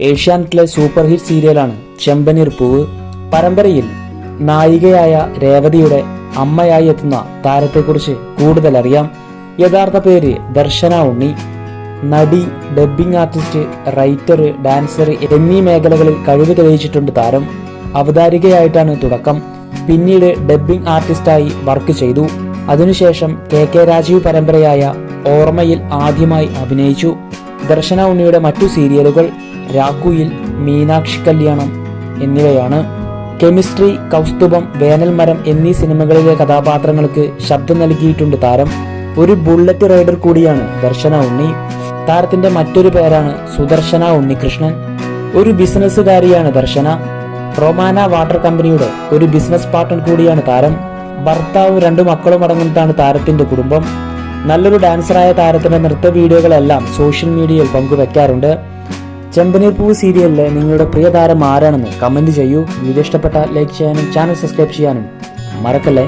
ഏഷ്യാനെറ്റിലെ super hit സീരിയലാണ് ചെമ്പനീർ പൂവ്. പരമ്പരയിൽ നായികയായ രേവതിയുടെ അമ്മയായി എത്തുന്ന താരത്തെക്കുറിച്ച് കൂടുതൽ അറിയാം. യഥാർത്ഥ പേര് ദർശന ഉണ്ണി. നടി ഡബ്ബിംഗ് ആർട്ടിസ്റ്റ് റൈറ്റർ ഡാൻസർ എന്നീ മേഖലകളിൽ കഴിവ് തെളിയിച്ചിട്ടുണ്ട് താരം. അവതാരികയായിട്ടാണ് തുടക്കം. പിന്നീട് ഡബ്ബിംഗ് ആർട്ടിസ്റ്റായി വർക്ക് ചെയ്തു. അതിനുശേഷം കെ കെ രാജീവ് പരമ്പരയായ ഓർമ്മയിൽ ആദ്യമായി അഭിനയിച്ചു. ദർശന ഉണ്ണിയുടെ മറ്റു സീരിയലുകൾ രാക്കുയിൽ മീനാക്ഷി കല്യാണം എന്നിവയാണ്. കെമിസ്ട്രി കൗസ്തുഭം വേനൽമരം എന്നീ സിനിമകളിലെ കഥാപാത്രങ്ങൾക്ക് ശബ്ദം നൽകിയിട്ടുണ്ട് താരം. ഒരു ബുള്ളറ്റ് റൈഡർ കൂടിയാണ് ദർശന ഉണ്ണി. താരത്തിന്റെ മറ്റൊരു പേരാണ് സുദർശന ഉണ്ണികൃഷ്ണൻ. ഒരു ബിസിനസ്സുകാരിയാണ് ദർശന. റൊമാന വാട്ടർ കമ്പനിയുടെ ഒരു ബിസിനസ് പാർട്ണർ കൂടിയാണ് താരം. ഭർത്താവും രണ്ടു മക്കളും അടങ്ങുന്നതാണ് താരത്തിന്റെ കുടുംബം. നല്ലൊരു ഡാൻസറായ താരത്തിന്റെ നൃത്ത വീഡിയോകളെല്ലാം സോഷ്യൽ മീഡിയയിൽ പങ്കുവെക്കാറുണ്ട്. ചെമ്പനീർ പൂവ് സീരിയലിലെ നിങ്ങളുടെ പ്രിയ താരം ആരാണെന്ന് കമന്റ് ചെയ്യൂ. വീഡിയോ ഇഷ്ടപ്പെട്ട ലൈക്ക് ചെയ്യാനും ചാനൽ സബ്സ്ക്രൈബ് ചെയ്യാനും മറക്കല്ലേ?